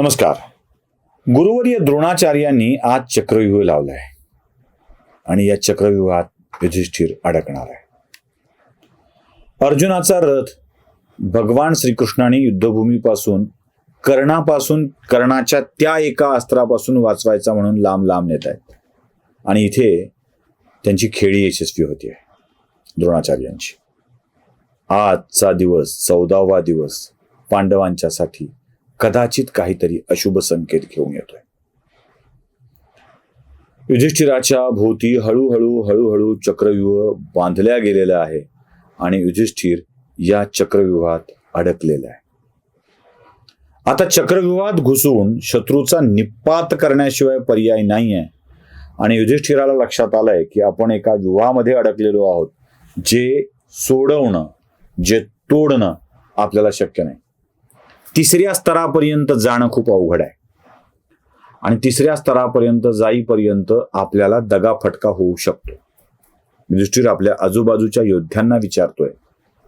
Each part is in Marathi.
नमस्कार. गुरुवर्य द्रोणाचार्यांनी आज चक्रव्यूह लावलाय. आणि या चक्रव्यूहात युधिष्ठिर अडकणार आहे. अर्जुनाचा रथ भगवान श्रीकृष्णाने युद्धभूमीपासून कर्णापासून कर्णाच्या त्या एका अस्त्रापासून वाचवायचा म्हणून लांब लांब नेत आहेत. आणि इथे त्यांची खेळी यशस्वी होती आहे द्रोणाचार्यांची. आजचा दिवस चौदावा दिवस पांडवांच्यासाठी कदाचित काहीतरी अशुभ संकेत घेऊन येतोय. युधिष्ठिराच्या भोवती हळूहळू हळूहळू चक्रव्यूह बांधल्या गेलेला आहे आणि युधिष्ठिर या चक्रव्यूहात अडकलेला आहे. आता चक्रव्यूहात घुसून शत्रूचा निपात करण्याशिवाय पर्याय नाही आहे आणि युधिष्ठिराला लक्षात आलंय की आपण एका व्यूहामध्ये अडकलेलो आहोत जे सोडवणं जे तोडणं आपल्याला शक्य नाही. तिसऱ्या स्तरापर्यंत जाणं खूप अवघड आहे. आणि तिसऱ्या स्तरापर्यंत जाईपर्यंत आपल्याला दगा फटका होऊ शकतो. युधिष्ठिर आपल्या आजूबाजूच्या योद्ध्यांना विचारतोय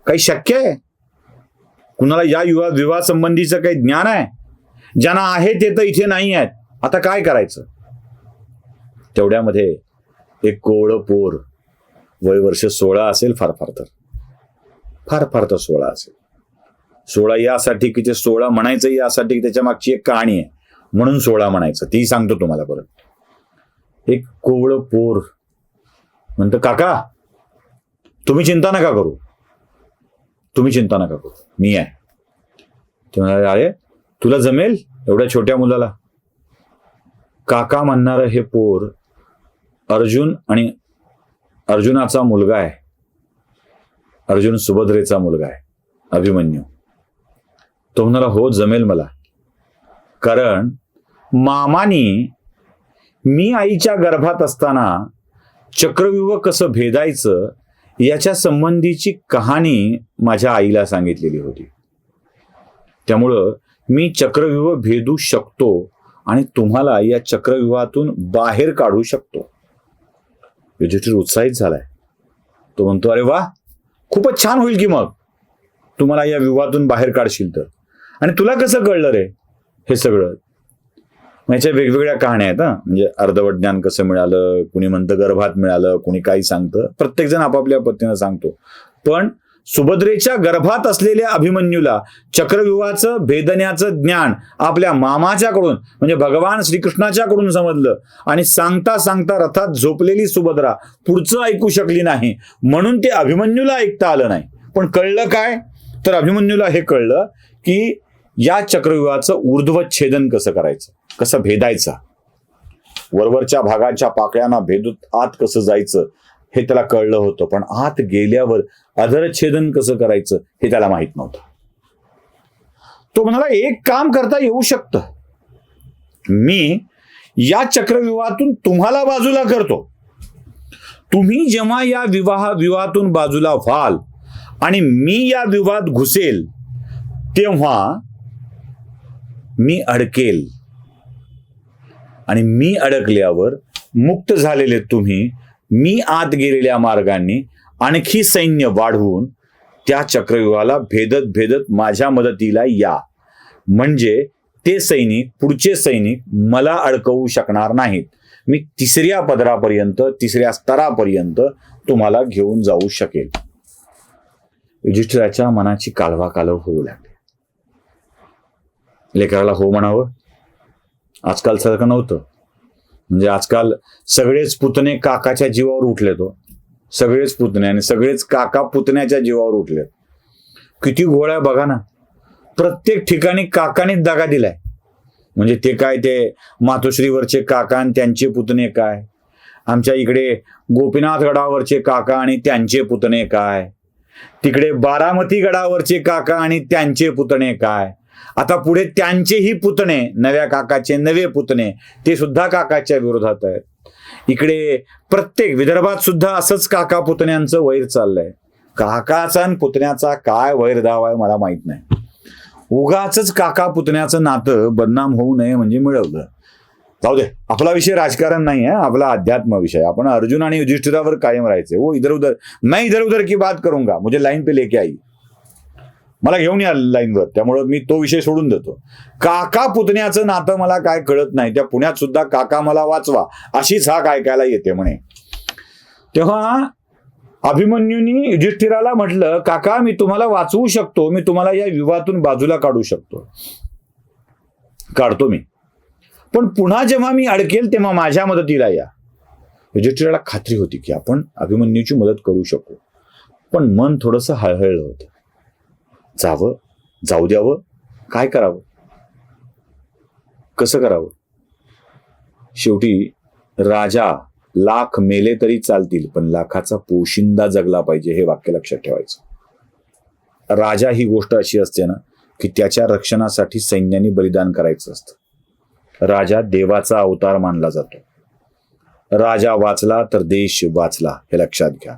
काही शक्य आहे? कुणाला या युवा विवाह संबंधीचं काही ज्ञान आहे? ज्यांना आहे ते तर इथे नाही आहेत. आता काय करायचं? तेवढ्यामध्ये एक कोवळ पोर वय वर्ष सोळा असेल फार फार तर. फार फार तर सोळा असेल. सोळा यासाठी की ते सोळा म्हणायचं यासाठी की त्याच्या मागची एक कहाणी आहे. म्हणून सोळा म्हणायचं. ती सांगतो तुम्हाला परत. एक कोवळं पोर. म्हणतं काका तुम्ही चिंता नका करू. तुम्ही चिंता नका करू. मी आहे. ते म्हणाले अरे तुला जमेल एवढ्या छोट्या मुलाला? काका म्हणणारं हे पोर अर्जुन आणि अर्जुनाचा मुलगा आहे. अर्जुन सुभद्रेचा मुलगा आहे. अभिमन्यू. तो म्हणाला हो जमेल मला. कारण मामानी मी आईच्या गर्भात असताना चक्रव्यूह कसं भेदायचं याच्या संबंधीची कहाणी माझ्या आईला सांगितलेली होती. त्यामुळं मी चक्रव्यूह भेदू शकतो आणि तुम्हाला या चक्रव्यूहातून बाहेर काढू शकतो. युधिष्ठिर उत्साहित झालाय. तो म्हणतो अरे वा! खूपच छान होईल की मग. तुम्हाला या विवाहातून बाहेर काढशील तर. आणि तुला कसं कळलं रे हे सगळं? याच्या वेगवेगळ्या कहाण्या आहेत हा. म्हणजे अर्धवट ज्ञान कसं मिळालं कुणी म्हणतं गर्भात मिळालं कुणी काही सांगतं. प्रत्येकजण आपापल्या पद्धतीनं सांगतो. पण सुभद्रेच्या गर्भात असलेल्या अभिमन्यूला चक्रव्यूहाचं भेदण्याचं ज्ञान आपल्या मामाच्याकडून म्हणजे भगवान श्रीकृष्णाच्याकडून समजलं. आणि सांगता सांगता रथात झोपलेली सुभद्रा पुढचं ऐकू शकली नाही. म्हणून ते अभिमन्यूला ऐकता आलं नाही. पण कळलं काय? तर अभिमन्यूला हे कळलं की या चक्रव्यूहाचं ऊर्ध्वच्छेदन कसं करायचं? कसं भेदायचं? वरवरच्या भागाच्या पाकळ्यांना भेदूत आत कसं जायचं हे त्याला कळलं होतं पण आत गेल्यावर अधरच्छेदन कसं करायचं हे त्याला माहीत नव्हतं. तो म्हणाला एक काम करता येऊ शकतं. मी या चक्रविवाहातून तुम्हाला बाजूला करतो. तुम्ही जेव्हा या विवाह विवाहातून बाजूला व्हाल आणि मी या विवाहात घुसेल तेव्हा मी अडकेल. आणि मी अडकल्यावर मुक्त झालेले तुम्ही मी आत गेलेल्या मार्गांनी आणखी सैन्य वाढवून त्या चक्रव्यूहाला भेदत भेदत माझ्या मदतीला या. म्हणजे ते सैनिक पुढचे सैनिक मला अडकवू शकणार नाहीत. मी तिसऱ्या पदरापर्यंत तिसऱ्या स्तरापर्यंत तुम्हाला घेऊन जाऊ शकेल. युधिष्ठिराच्या मनाची कालवा कालव होऊ लागली. लेकराला हो म्हणावं. आजकाल सारखं नव्हतं. म्हणजे आजकाल सगळेच पुतणे काकाच्या जीवावर उठले तो. सगळेच पुतणे आणि सगळेच काका पुतण्याच्या जीवावर उठले. किती गोळ्या बघा ना. प्रत्येक ठिकाणी काकानेच दगा दिलाय. म्हणजे ते काय ते मातोश्रीवरचे काका आणि त्यांचे पुतणे काय? आमच्या इकडे गोपीनाथ गडावरचे काका आणि त्यांचे पुतणे काय? तिकडे बारामती गडावरचे काका आणि त्यांचे पुतणे काय? आता पुढे त्यांचेही पुतणे नव्या काकाचे नवे पुतणे ते सुद्धा काकाच्या विरोधात आहेत. इकडे प्रत्येक विदर्भात सुद्धा असंच काका पुतण्यांचं वैर चाललंय. काकाचा आणि पुतण्याचा काय वैर दाव आहे मला माहीत नाही. उगाच काका पुतण्याचं नातं बदनाम होऊ नये म्हणजे मिळवलं. जाऊ दे आपला विषय राजकारण नाही आहे आपला अध्यात्म विषय आपण अर्जुन आणि युधिष्ठिरावर कायम राहायचे हो इधर उधर मैं इधर उधर की बात करूंगा मुझे लाईन पे लेके आई. मला घेऊन या लाईनवर. त्यामुळं मी तो विषय सोडून देतो. काका पुतण्याचं नातं मला काय कळत नाही. त्या पुण्यात सुद्धा काका मला वाचवा. अशीच हा कायला येते म्हणे. तेव्हा अभिमन्यूनी युधिष्ठिराला म्हटलं काका मी तुम्हाला वाचवू शकतो. मी तुम्हाला या विवाहातून बाजूला काढू शकतो. काढतो मी. पण पुन्हा जेव्हा मी अडकेल तेव्हा माझ्या मदतीला या. युधिष्ठिराला खात्री होती की आपण अभिमन्यूची मदत करू शकू. पण मन थोडंसं हळहळलं होतं. जावं जाऊ द्यावं काय करावं? कसं करावं? शेवटी राजा लाख मेले तरी चालतील पण लाखाचा पोशिंदा जगला पाहिजे हे वाक्य लक्षात ठेवायचं. राजा ही गोष्ट अशी असते ना की त्याच्या रक्षणासाठी सैन्याने बलिदान करायचं असतं. राजा देवाचा अवतार मानला जातो. राजा वाचला तर देश वाचला हे लक्षात घ्या.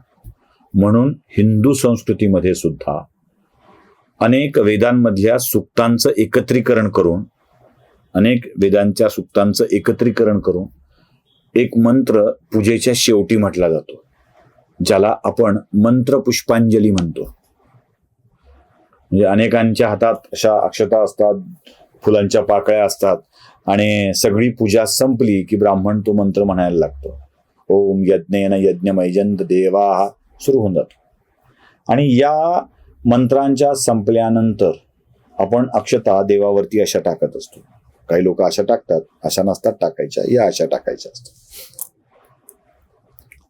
म्हणून हिंदू संस्कृतीमध्ये सुद्धा अनेक वेदांमधल्या सुक्तांचं एकत्रीकरण करून अनेक वेदांच्या सुक्तांचं एकत्रीकरण करून एक मंत्र पूजेच्या शेवटी म्हटला जातो ज्याला आपण मंत्र पुष्पांजली म्हणतो. म्हणजे अनेकांच्या हातात अशा अक्षता असतात फुलांच्या पाकळ्या असतात आणि सगळी पूजा संपली की ब्राह्मण तो मंत्र म्हणायला लागतो. ओम यज्ञेन यज्ञमयजंत देवा सुरू होऊन जातो. आणि या मंत्रांच्या संपल्यानंतर आपण अक्षता देवावरती अशा टाकत असतो. काही लोक अशा टाकतात अशा नसतात टाकायच्या या अशा टाकायच्या असतात.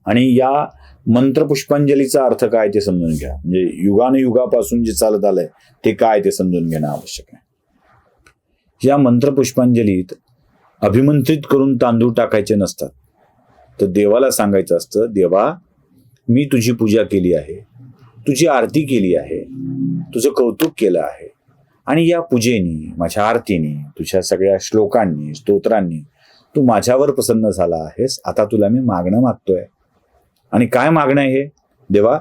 आणि या मंत्र पुष्पांजलीचा अर्थ काय ते समजून घ्या. म्हणजे युगानुयुगापासून जे चालत आलंय ते काय ते समजून घेणं आवश्यक आहे. या मंत्र पुष्पांजलीत अभिमंत्रित करून तांदूळ टाकायचे नसतात. तर देवाला सांगायचं असतं देवा मी तुझी पूजा केली आहे. तुझी आरती केली आहे. तुझं कौतुक केलं आहे. आणि या पूजेनी माझ्या आरतीने तुझ्या सगळ्या श्लोकांनी स्तोत्रांनी तू माझ्यावर प्रसन्न झाला आहेस. आता तुला मी मागणं मागतोय. आणि काय मागणं आहे? देवा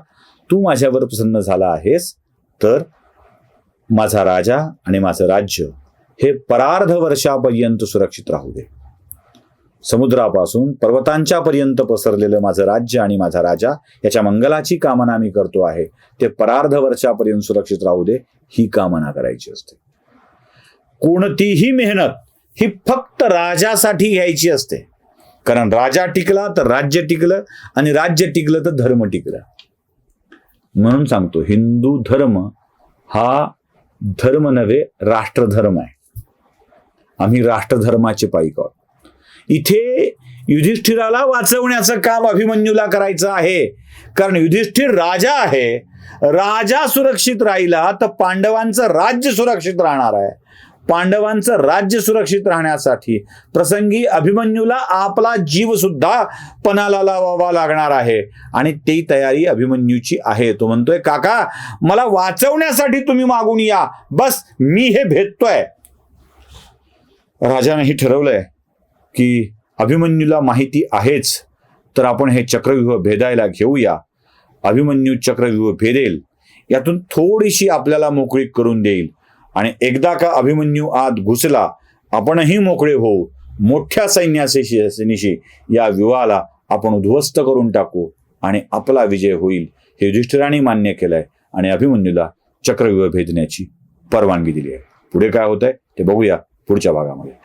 तू माझ्यावर प्रसन्न झाला आहेस. तर माझा राजा आणि माझं राज्य हे परार्ध वर्षापर्यंत सुरक्षित राहू दे. समुद्रापासून पर्वतांच्या पर्यंत पसरलेलं माझं राज्य आणि माझा राजा याच्या मंगलाची कामना मी करतो आहे. ते परार्ध वर्षापर्यंत सुरक्षित राहू दे ही कामना करायची असते. कोणतीही मेहनत ही फक्त राजासाठी घ्यायची असते. कारण राजा टिकला तर राज्य टिकलं आणि राज्य टिकलं तर धर्म टिकलं. म्हणून सांगतो हिंदू धर्म हा धर्म नव्हे राष्ट्रधर्म आहे. आम्ही राष्ट्रधर्माचे पाईक आहोत इथे युधिष्ठिराला वाचवण्याचं काम अभिमन्यूला करायचं आहे. कारण युधिष्ठिर राजा आहे. राजा सुरक्षित राहिला तर पांडवांचं राज्य सुरक्षित राहणार आहे. पांडवांचं राज्य सुरक्षित राहण्यासाठी प्रसंगी अभिमन्यूला आपला जीव सुद्धा पणाला लावावा लागणार आहे. आणि ती तयारी अभिमन्यूची आहे. तो म्हणतोय काका मला वाचवण्यासाठी तुम्ही मागून या. बस मी हे भेटतोय. राजाने ठरवलंय. की अभिमन्यूला माहिती आहेच तर आपण हे चक्रव्यूह भेदायला घेऊया. अभिमन्यू चक्रव्यूह भेदेल यातून थोडीशी आपल्याला मोकळी करून देईल. आणि एकदा का अभिमन्यू आत घुसला आपणही मोकळे होऊ. मोठ्या सैन्याशी या विवाहाला आपण उद्ध्वस्त करून टाकू आणि आपला विजय होईल हे युधिष्ठिराने मान्य केलंय. आणि अभिमन्यूला चक्रव्यूह भेदण्याची परवानगी दिली आहे. पुढे काय होत आहे ते बघूया पुढच्या भागामध्ये.